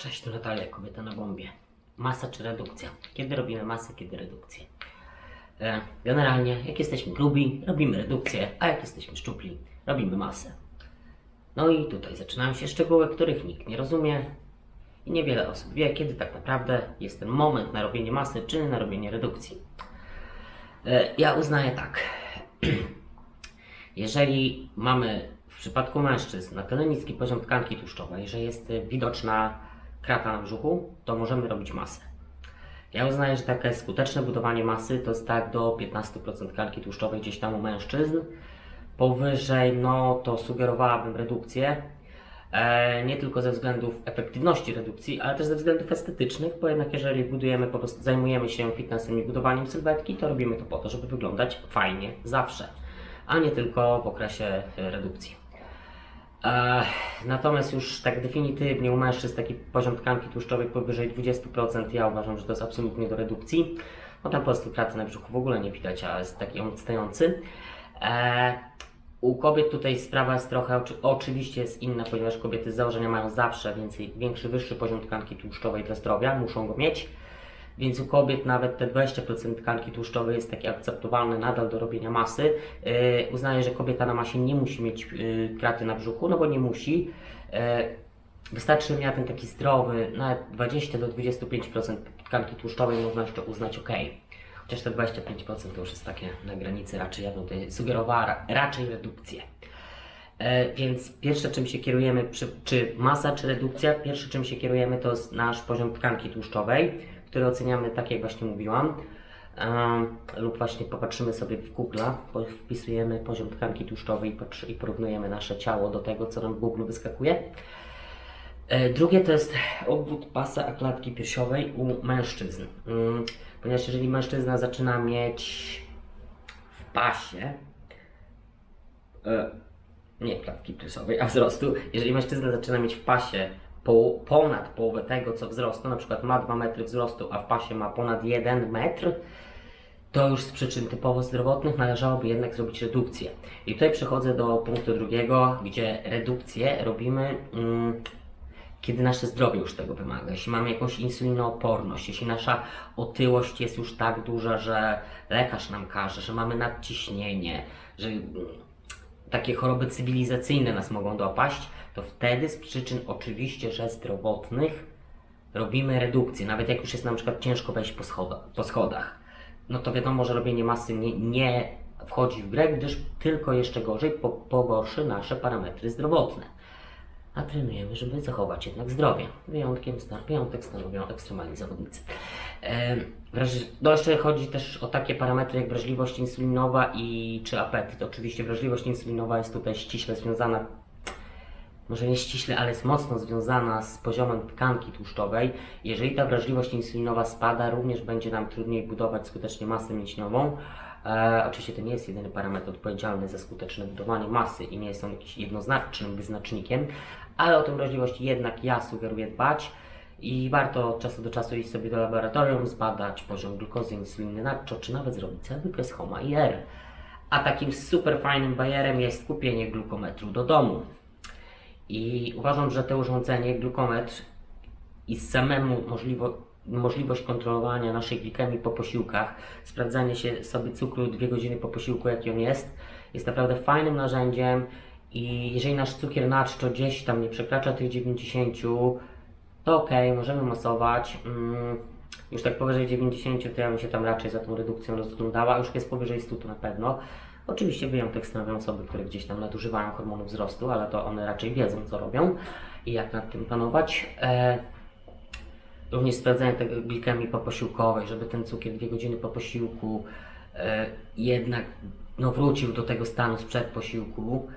Cześć, tu Natalia, kobieta na bombie. Masa czy redukcja? Kiedy robimy masę, kiedy redukcję? E, generalnie, jak jesteśmy grubi, robimy redukcję, a jak jesteśmy szczupli, robimy masę. No i tutaj zaczynają się szczegóły, których nikt nie rozumie i niewiele osób wie, kiedy tak naprawdę jest ten moment na robienie masy czy na robienie redukcji. E, ja uznaję tak. Jeżeli mamy w przypadku mężczyzn na tyle niski poziom tkanki tłuszczowej, że jest widoczna krata na brzuchu, to możemy robić masę. Ja uznaję, że takie skuteczne budowanie masy to jest tak do 15% tkanki tłuszczowej gdzieś tam u mężczyzn. Powyżej, no to sugerowałabym redukcję. E, nie tylko ze względów efektywności redukcji, ale też ze względów estetycznych, bo jednak jeżeli budujemy, po prostu zajmujemy się fitnessem i budowaniem sylwetki, to robimy to po to, żeby wyglądać fajnie zawsze, a nie tylko w okresie e, redukcji. Natomiast już tak definitywnie u mężczyzn taki poziom tkanki tłuszczowej powyżej 20% ja uważam, że to jest absolutnie do redukcji. No tam po prostu pracy na brzuchu w ogóle nie widać, a jest taki odstający. E, u kobiet tutaj sprawa jest trochę oczy, oczywiście jest inna, ponieważ kobiety z założenia mają zawsze więcej, większy, wyższy poziom tkanki tłuszczowej dla zdrowia, muszą go mieć. Więc u kobiet nawet te 20% tkanki tłuszczowej jest takie akceptowalne nadal do robienia masy. Yy, uznaję, że kobieta na masie nie musi mieć yy, kraty na brzuchu, no bo nie musi. Yy, wystarczy, że miała ten taki zdrowy, nawet 20 do 25% tkanki tłuszczowej można jeszcze uznać ok. Chociaż te 25% to już jest takie na granicy, raczej ja bym tutaj sugerowała ra- raczej redukcję. E, Więc pierwsze czym się kierujemy, czy masa, czy redukcja, pierwsze czym się kierujemy to jest nasz poziom tkanki tłuszczowej, który oceniamy tak jak właśnie mówiłam. Em, lub właśnie popatrzymy sobie w Google, wpisujemy poziom tkanki tłuszczowej i porównujemy nasze ciało do tego, co nam w Google wyskakuje. E, Drugie to jest obwód pasa a klatki piersiowej u mężczyzn. Mm, Ponieważ jeżeli mężczyzna zaczyna mieć w pasie, e, nie klatki piersiowej, a wzrostu, jeżeli mężczyzna zaczyna mieć w pasie po, ponad połowę tego, co wzrostu, na przykład ma 2 metry wzrostu, a w pasie ma ponad 1 metr, to już z przyczyn typowo zdrowotnych należałoby jednak zrobić redukcję. I tutaj przechodzę do punktu drugiego, gdzie redukcję robimy, mm, kiedy nasze zdrowie już tego wymaga. Jeśli mamy jakąś insulinooporność, jeśli nasza otyłość jest już tak duża, że lekarz nam każe, że mamy nadciśnienie, że mm, takie choroby cywilizacyjne nas mogą dopaść, to wtedy z przyczyn oczywiście, że zdrowotnych robimy redukcję. Nawet jak już jest na przykład ciężko wejść po, schoda, po schodach, no to wiadomo, że robienie masy nie, nie wchodzi w grę, gdyż tylko jeszcze gorzej po, pogorszy nasze parametry zdrowotne. A trenujemy, żeby zachować jednak zdrowie. Wyjątkiem stan, stanowią ekstremalni zawodnicy. No jeszcze chodzi też o takie parametry jak wrażliwość insulinowa i czy apetyt. Oczywiście wrażliwość insulinowa jest tutaj ściśle związana może nie ściśle, ale jest mocno związana z poziomem tkanki tłuszczowej. Jeżeli ta wrażliwość insulinowa spada, również będzie nam trudniej budować skutecznie masę mięśniową. E, oczywiście to nie jest jedyny parametr odpowiedzialny za skuteczne budowanie masy i nie jest on jakimś jednoznacznym wyznacznikiem, ale o tę wrażliwość jednak ja sugeruję dbać i warto od czasu do czasu iść sobie do laboratorium, zbadać poziom glukozy, insuliny nadczo, czy nawet zrobić sobie wykres HOMA IR. A takim super fajnym bajerem jest kupienie glukometru do domu. I uważam, że to urządzenie, glukometr i samemu możliwo, możliwość kontrolowania naszej glikemii po posiłkach, sprawdzanie się sobie cukru dwie godziny po posiłku, jaki on jest, jest naprawdę fajnym narzędziem i jeżeli nasz cukier naczczo gdzieś tam nie przekracza tych 90, to ok, możemy masować. Mm, już tak powyżej 90 to ja bym się tam raczej za tą redukcją rozglądała, już jest powyżej 100 to na pewno. Oczywiście wyjątek stanowią osoby, które gdzieś tam nadużywają hormonów wzrostu, ale to one raczej wiedzą, co robią i jak nad tym panować. E, również sprawdzanie tego glikemii poposiłkowej, żeby ten cukier dwie godziny po posiłku e, jednak no, wrócił do tego stanu sprzed posiłku.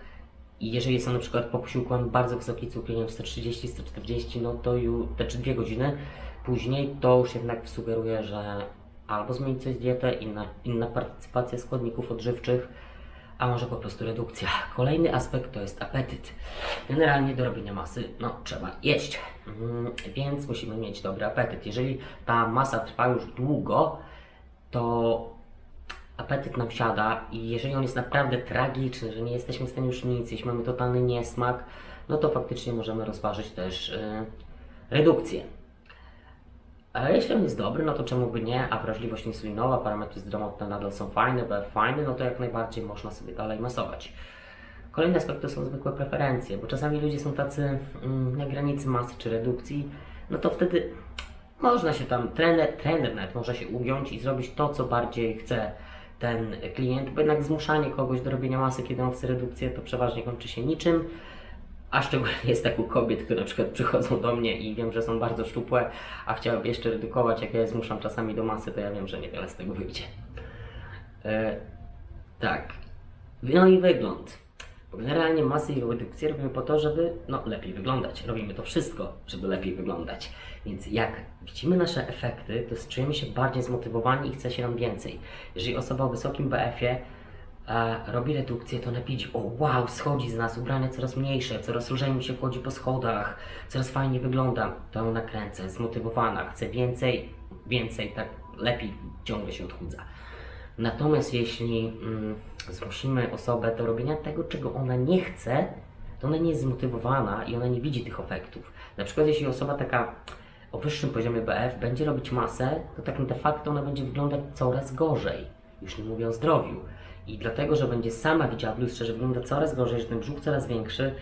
I jeżeli on na przykład po posiłku mamy bardzo wysoki cukier, nie wiem, 130, 140, no to już, te czy dwie godziny później, to już jednak sugeruje, że albo zmienić coś dietę, inna, inna partycypacja składników odżywczych, a może po prostu redukcja. Kolejny aspekt to jest apetyt. Generalnie do robienia masy, no trzeba jeść, mm, więc musimy mieć dobry apetyt. Jeżeli ta masa trwa już długo, to apetyt nam siada i jeżeli on jest naprawdę tragiczny, że nie jesteśmy w stanie już nic, jeśli mamy totalny niesmak, no to faktycznie możemy rozważyć też y, redukcję. Jeśli on jest dobry, no to czemu by nie, a wrażliwość insulinowa, parametry zdrowotne nadal są fajne, BF fajny, no to jak najbardziej można sobie dalej masować. Kolejny aspekt to są zwykłe preferencje, bo czasami ludzie są tacy mm, na granicy masy czy redukcji, no to wtedy można się tam, trener, trener nawet może się ugiąć i zrobić to, co bardziej chce ten klient, bo jednak zmuszanie kogoś do robienia masy, kiedy on chce redukcję, to przeważnie kończy się niczym. A szczególnie jest tak u kobiet, które na przykład przychodzą do mnie i wiem, że są bardzo szczupłe, a chciałyby jeszcze redukować, jak ja je zmuszam czasami do masy, to ja wiem, że niewiele z tego wyjdzie. E, tak. No i wygląd. Generalnie masy i redukcję robimy po to, żeby no, lepiej wyglądać. Robimy to wszystko, żeby lepiej wyglądać. Więc jak widzimy nasze efekty, to czujemy się bardziej zmotywowani i chce się nam więcej. Jeżeli osoba o wysokim BF-ie e, robi redukcję, to ona widzi, o wow, schodzi z nas, ubranie coraz mniejsze, coraz lżej mi się wchodzi po schodach, coraz fajniej wyglądam. To ją nakręca, jest zmotywowana, chce więcej, więcej, tak lepiej ciągle się odchudza. Natomiast jeśli mm, zmusimy osobę do robienia tego, czego ona nie chce, to ona nie jest zmotywowana i ona nie widzi tych efektów. Na przykład jeśli osoba taka o wyższym poziomie BF będzie robić masę, to tak de facto ona będzie wyglądać coraz gorzej. Już nie mówię o zdrowiu. I dlatego, że będzie sama widziała w lustrze, że wygląda coraz gorzej, że ten brzuch coraz większy,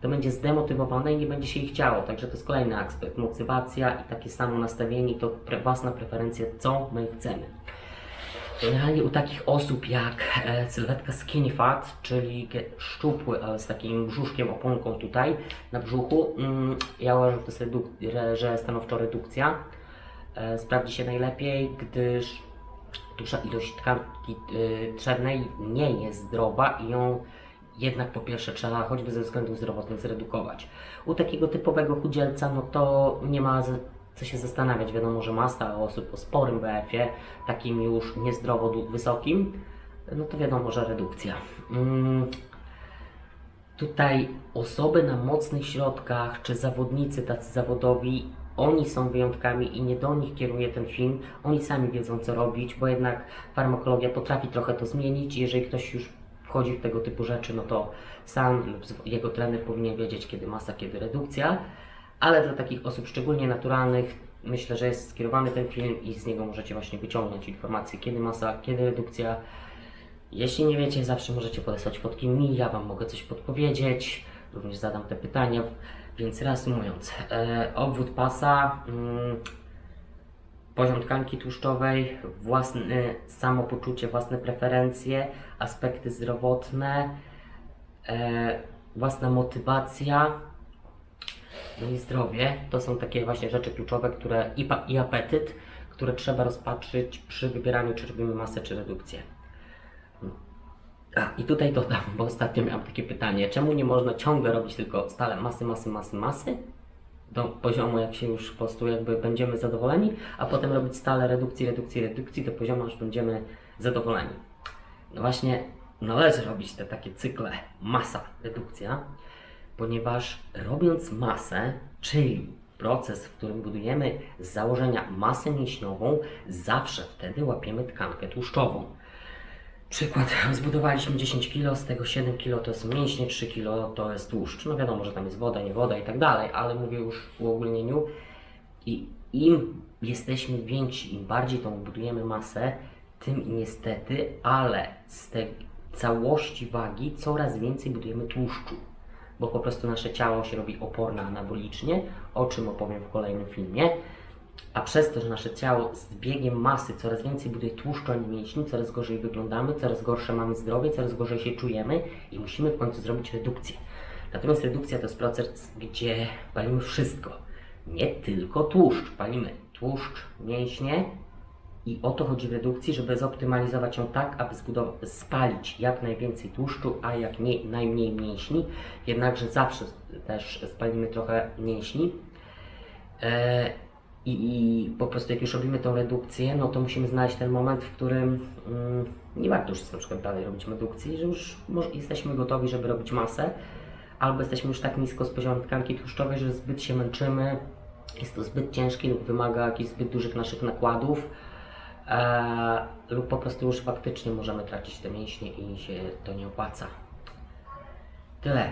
to będzie zdemotywowana i nie będzie się jej chciało. Także to jest kolejny aspekt. Motywacja i takie samo nastawienie, to pre własna preferencja, co my chcemy. Generalnie u takich osób jak e, sylwetka skinny fat, czyli szczupły, ale z takim brzuszkiem, oponką tutaj na brzuchu, mm, ja uważam, że to jest reduk- że stanowczo redukcja. E, sprawdzi się najlepiej, gdyż duża ilość tkanki y, nie jest zdrowa i ją jednak po pierwsze trzeba choćby ze względów zdrowotnych zredukować. U takiego typowego chudzielca, no to nie ma co się zastanawiać. Wiadomo, że masa osób o sporym BF-ie, takim już niezdrowo wysokim, no to wiadomo, że redukcja. Mm. Tutaj osoby na mocnych środkach, czy zawodnicy tacy zawodowi, oni są wyjątkami i nie do nich kieruje ten film. Oni sami wiedzą, co robić, bo jednak farmakologia potrafi trochę to zmienić. Jeżeli ktoś już wchodzi w tego typu rzeczy, no to sam lub jego trener powinien wiedzieć, kiedy masa, kiedy redukcja. Ale dla takich osób szczególnie naturalnych, myślę, że jest skierowany ten film i z niego możecie właśnie wyciągnąć informacje, kiedy masa, kiedy redukcja. Jeśli nie wiecie, zawsze możecie podesłać fotki mi, ja Wam mogę coś podpowiedzieć, również zadam te pytania. Więc reasumując, e, obwód pasa, mm, poziom tkanki tłuszczowej, własne samopoczucie, własne preferencje, aspekty zdrowotne, e, własna motywacja, no i zdrowie. To są takie właśnie rzeczy kluczowe, które i, i apetyt, które trzeba rozpatrzyć przy wybieraniu, czy robimy masę, czy redukcję. A, i tutaj dodam, bo ostatnio miałam takie pytanie, czemu nie można ciągle robić tylko stale masy, masy, masy, masy? Do poziomu, jak się już po prostu jakby będziemy zadowoleni, a potem robić stale redukcji, redukcji, redukcji do poziomu, aż będziemy zadowoleni. No właśnie, należy robić te takie cykle masa, redukcja, ponieważ robiąc masę, czyli proces, w którym budujemy z założenia masę mięśniową, zawsze wtedy łapiemy tkankę tłuszczową. Przykład, zbudowaliśmy 10 kg, z tego 7 kg to jest mięśnie, 3 kg to jest tłuszcz. No wiadomo, że tam jest woda, nie woda i tak dalej, ale mówię już w uogólnieniu. I im jesteśmy więksi, im bardziej tą budujemy masę, tym niestety, ale z tej całości wagi coraz więcej budujemy tłuszczu. Bo po prostu nasze ciało się robi oporne anabolicznie, o czym opowiem w kolejnym filmie. A przez to, że nasze ciało z biegiem masy coraz więcej buduje tłuszczu, mięśni, coraz gorzej wyglądamy, coraz gorsze mamy zdrowie, coraz gorzej się czujemy i musimy w końcu zrobić redukcję. Natomiast redukcja to jest proces, gdzie palimy wszystko. Nie tylko tłuszcz. Palimy tłuszcz, mięśnie i o to chodzi w redukcji, żeby zoptymalizować ją tak, aby spalić jak najwięcej tłuszczu, a jak nie, najmniej mięśni. Jednakże zawsze też spalimy trochę mięśni. E, i, I po prostu jak już robimy tą redukcję, no to musimy znaleźć ten moment, w którym mm, nie warto już na przykład dalej robić redukcji, że już może, jesteśmy gotowi, żeby robić masę, albo jesteśmy już tak nisko z poziomem tkanki tłuszczowej, że zbyt się męczymy, jest to zbyt ciężkie lub wymaga jakichś zbyt dużych naszych nakładów, e, lub po prostu już faktycznie możemy tracić te mięśnie i się to nie opłaca. Tyle.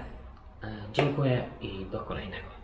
E, dziękuję i do kolejnego.